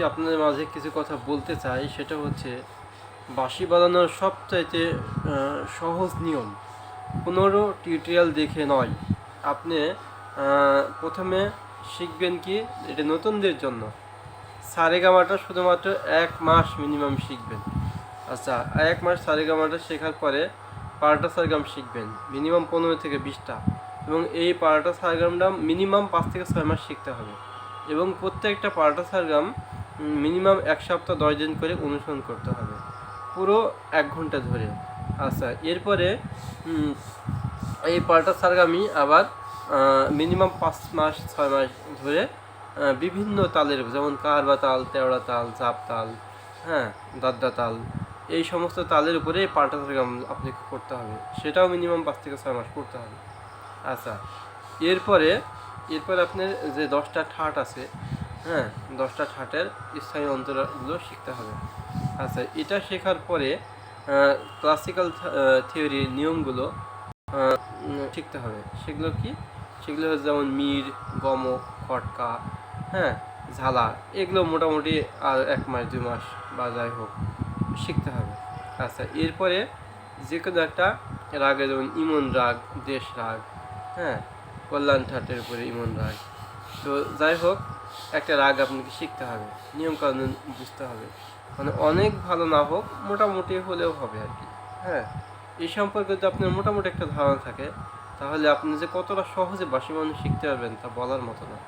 আজকে আপনাদের মাঝে কিছু কথা বলতে চাই, সেটা হচ্ছে বাঁশি বাজানোর সবচাইতে সহজ নিয়ম। পনেরো টিউটোরিয়াল দেখে নয়। আপনি প্রথমে শিখবেন কি, এটা নতুনদের জন্য। সারেগামাটা শুধুমাত্র এক মাস মিনিমাম শিখবেন। আচ্ছা এক মাস সারেগামাটা শেখার পরে পারাটা সারগাম শিখবেন মিনিমাম পনেরো থেকে বিশটা। এবং এই পারাটা সারগামটা মিনিমাম পাঁচ থেকে ছয় মাস শিখতে হবে। এবং প্রত্যেকটা পারাটা সারগাম মিনিমাম এক সপ্তাহ, দশ দিন করে অনুসরণ করতে হবে। পুরো এক ঘণ্টা ধরে। আচ্ছা এরপরে এই পারাটা সারগামই আবার মিনিমাম পাঁচ মাস, ছয় মাস ধরে বিভিন্ন তালের যেমন কারবা তাল, তেওড়া তাল, জাপ তাল হ্যাঁ দাদ্দা তাল, এই সমস্ত তালের উপরে পাল্টা সারগাম আপনাকে করতে হবে। সেটাও মিনিমাম পাঁচ থেকে ছয় মাস করতে হবে। আচ্ছা এরপরে এরপরে আপনার যে দশটা ঠাট আছে হ্যাঁ দশটা ঠাটের স্থায়ী অন্তরগুলো শিখতে হবে। আচ্ছা এটা শেখার পরে ক্লাসিক্যাল থিওরির নিয়মগুলো শিখতে হবে। সেগুলো কি? সেগুলো যেমন মির, গমক, খটকা হ্যাঁ ঝালা, এগুলো মোটামুটি আর এক মাস, দুই মাস বা যাই হোক, শিখতে হবে। আচ্ছা এরপরে যে কোনো একটা রাগে যেমন ইমন রাগ, দেশ রাগ হ্যাঁ কল্যাণ ঠাটের উপরে ইমন রাগ। তো যাই হোক একটা রাগ আপনাকে শিখতে হবে, নিয়মকানুন বুঝতে হবে। মানে অনেক ভালো না হোক, মোটামুটি হলেও হবে আর কি। হ্যাঁ এই সম্পর্কে যদি আপনার মোটামুটি একটা ধারণা থাকে, তাহলে আপনি যে কতটা সহজে বাসি মানুষ শিখতে পারবেন তা বলার মতো না।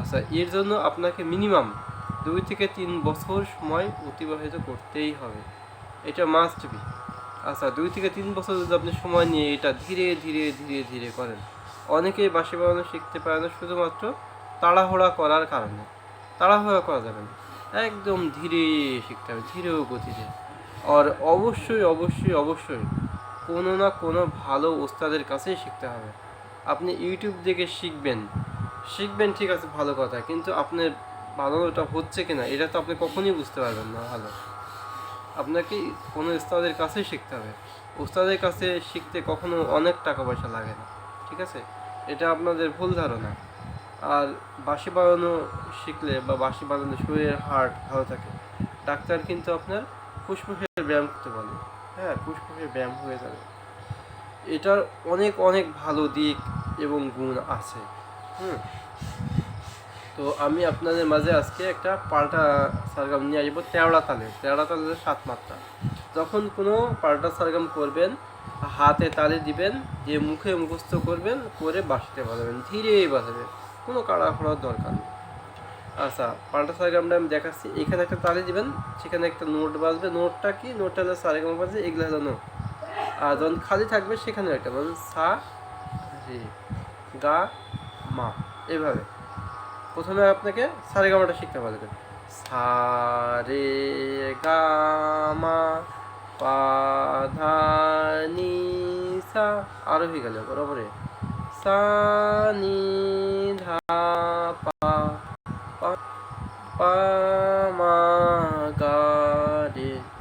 আচ্ছা এর জন্য আপনাকে মিনিমাম দুই থেকে তিন বছর সময় অতিবাহিত করতেই হবে। এটা মাস্ট বি আচ্ছা দুই থেকে তিন বছর যদি আপনি সময় নিয়ে এটা ধীরে ধীরে ধীরে ধীরে করেন, অনেকেই বাসি বানানো শিখতে পারে না শুধুমাত্র তাড়াহুড়া করার কারণে। তাড়াহুড়া করা যাবে না। একদম ধীরে শিখতে হবে ধীরে গতিতে। আর অবশ্যই অবশ্যই অবশ্যই কোনো না কোনো ভালো ওস্তাদের কাছেই শিখতে হবে। আপনি ইউটিউব দেখে শিখবেন। শিখবেন, ঠিক আছে, ভালো কথা। কিন্তু আপনার ভালোটা হচ্ছে কি না এটা তো আপনি কখনই বুঝতে পারবেন না ভালো। আপনাকে কোনো ওস্তাদের কাছেই শিখতে হবে। ওস্তাদের কাছে শিখতে কখনো অনেক টাকা পয়সা লাগে না, ঠিক আছে? এটা আপনাদের ভুল ধারণা। আর বাঁশি বাজানো শিখলে বা বাঁশি বাজানো শরীরের হার্ট ভালো থাকে। ডাক্তার কিন্তু আপনার ফুসফুসের ব্যায়াম করতে বলে। হ্যাঁ ফুসফুসের ব্যায়াম হয়ে যাবে। এটার অনেক অনেক ভালো দিক এবং গুণ আছে। হুম। তো আমি আপনাদের মাঝে আজকে একটা পাল্টা সারগাম নিয়ে আসব তেওড়া তালে। তেরোটা তালের সাত মাত্রা। যখন কোনো পাল্টা সারগাম করবেন, হাতে তালে দিবেন, দিয়ে মুখে মুখস্থ করবেন, করে বাঁশিতে বাজাবেন ধীরে বাজাবেন। কোনো কাড়া খড়ার দরকার নেই। আচ্ছা পাল্টা সারগামটা আমি দেখাচ্ছি। এখানে একটা তালে দিবেন, সেখানে একটা নোট বাজবে। নোটটা কি? নোটটা হলো সারগাম বাজবে এগুলো হলো নোট আর যখন খালি থাকবে, সেখানে একটা মানে সা, রে, গা, মা, এভাবে। প্রথমে আপনাকে সারে গামাটা শিখতে পারবেন সা, রে, গা, মা, পা, ধা, নি, সা, আরও হয়ে গেল বরাবরে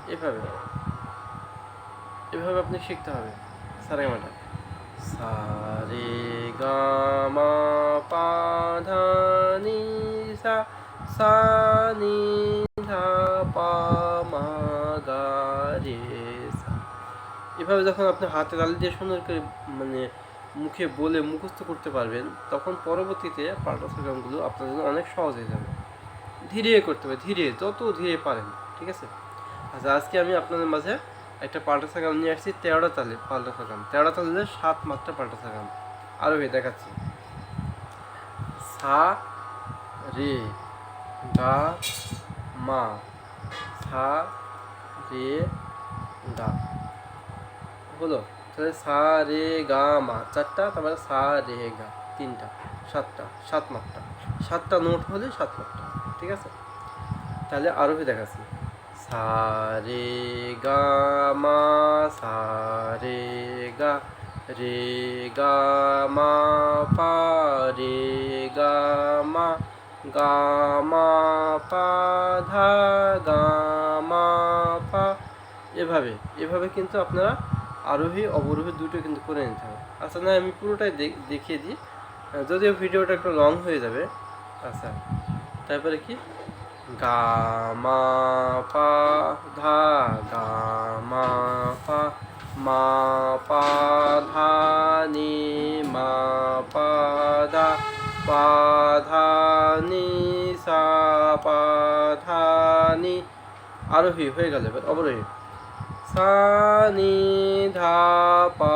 এভাবে। আপনি শিখতে হবে। সারে গা মা, পা, ধা সা সা, নি, ধা, পা, মা এভাবে যখন আপনি হাতে তালি দিয়ে সুন্দর করে মানে মুখে বলে মুখস্থ করতে পারবেন, তখন পরবর্তীতে পাল্টা প্রোগ্রামগুলো আপনার জন্য অনেক সহজ হয়ে যাবে। ধীরে করতে হবে, ধীরে, যত ধীরে পারেন, ঠিক আছে? আচ্ছা আজকে আমি আপনাদের মাঝে একটা পাল্টা সাগাম নিয়ে আসছি তেরোটা তালে পাল্টা সাগাম তেরোটা তালে সাত মাত্রা পাল্টা সাগাম আরও হয়ে দেখাচ্ছি। সা, রে, গা, মা। সা, রে, গা। হলো? তাহলে সা, রে, গা, মা। চারটা, তারপরে সা, রে, গা। তিনটা, সাতটা, সাত মাত্রা। সাতটা নোট হলে সাত মাত্রা, ঠিক আছে? তাহলে আরও দেখাচ্ছি। সা, রে, গা, মা। সা, রে, গা। রে, গা, মা। পা, রে, গা, মা। গা, মা, পা, ধা, গা, মা, পা। এভাবে এভাবে কিন্তু আপনারা আরোহী, অবরোহী দুটো কিন্তু করে নিতে হবে। আচ্ছা না, আমি পুরোটাই দেখ- দেখিয়ে দিই। যদিও ভিডিওটা একটু লং হয়ে যাবে। আচ্ছা তারপরে কি? গা, মা, পা, ধা, গা, মা, পা মা, পা, ধা, নি, মা, পা, ধা পা, ধা, নি, সা, পা, ধা, নি। আরোহী হয়ে গেল এবার, অবরোহী। সা নি ধা পা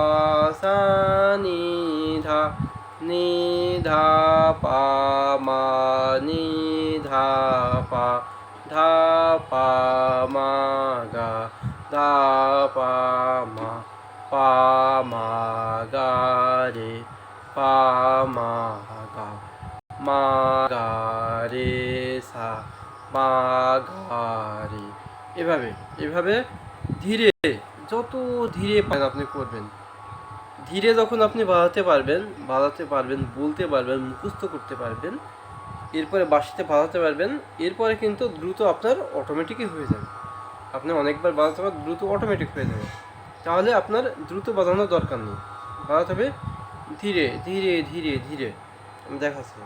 সা নি ধা নি পা মা নি ধা পা মা গা ধা পা মা পা গা রে পা মা গা মা গা রে সা মা গা রে এভাবে এভাবে ধীরে যত ধীরে আপনি করবেন। ধীরে যখন আপনি বাজাতে পারবেন বাজাতে পারবেন বলতে পারবেন মুখস্থ করতে পারবেন এরপরে বাঁশিতে বাজাতে পারবেন এরপরে কিন্তু দ্রুত আপনার অটোমেটিকই হয়ে যাবে। আপনি অনেকবার বাজাতে পারেন দ্রুত অটোমেটিক হয়ে যাবে। তাহলে আপনার দ্রুত বাজানোর দরকার নেই। বাজাতে হবে ধীরে ধীরে ধীরে ধীরে। আমি দেখাচ্ছি।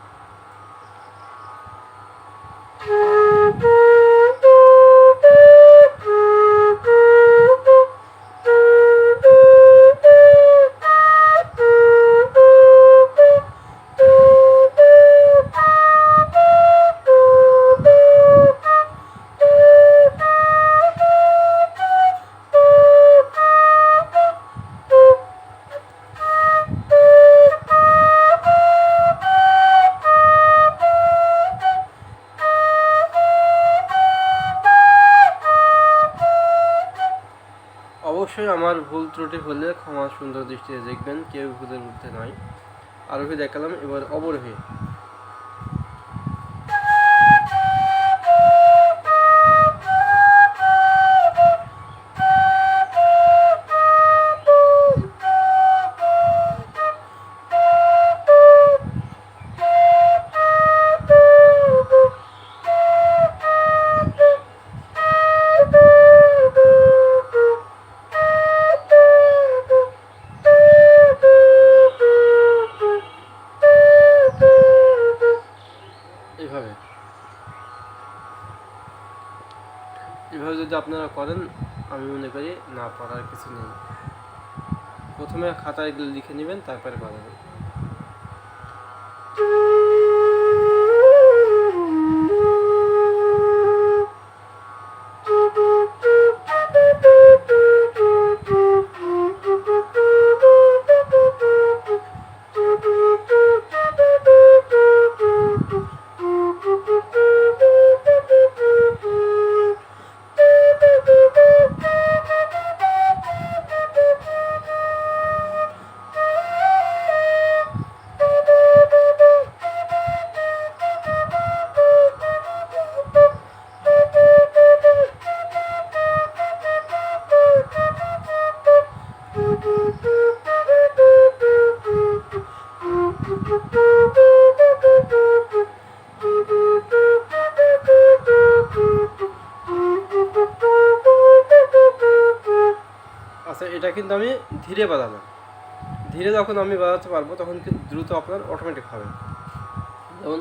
আমার ভুল ত্রুটি হলে ক্ষমা সুন্দর দৃষ্টিতে দেখবেন, কেউ ভুলের মধ্যে নয়। আরোহী দেখালাম, এবার অবরোহী। এভাবে। এভাবে যদি আপনারা করেন, আমি মনে করি না, পড়ার কিছু নেই। প্রথমে খাতায় লিখে নেবেন, তারপরে বানাবেন কিন্তু আমি ধীরে বাজালাম ধীরে যখন আমি বাজাতে পারব, তখন কিন্তু দ্রুত আপনার অটোমেটিক হবে। যেমন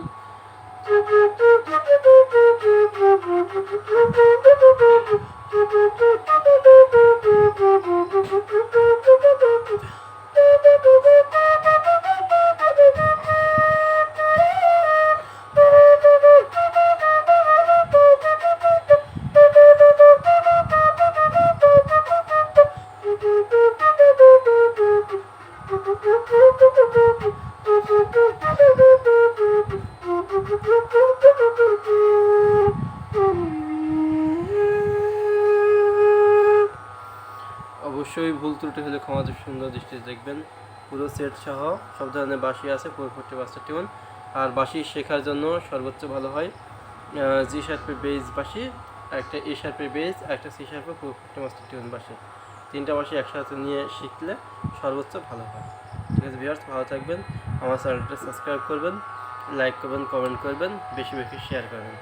অবশ্যই সুন্দর দৃষ্টিতে দেখবেন। পুরো সেট সহ সব ধরনের বাঁশি আছে পঁয়ষট্টি বাসটা টিউন আর বাঁশি শেখার জন্য সর্বোচ্চ ভালো হয় জি শার্পের বেজ বাঁশি, একটা এ শার্পের বেজ একটা সি শার্পের পঁয়ষট্টি মাস্টার টিউন বাঁশি। তিনটা বাঁশি একসাথে নিয়ে শিখলে সর্বোচ্চ ভালো হয়। ঠিক আছে ভিউয়ার্স ভালো থাকবেন। আমার চ্যানেলটা সাবস্ক্রাইব করবেন লাইক করবেন কমেন্ট করবেন, বেশি বেশি শেয়ার করবেন।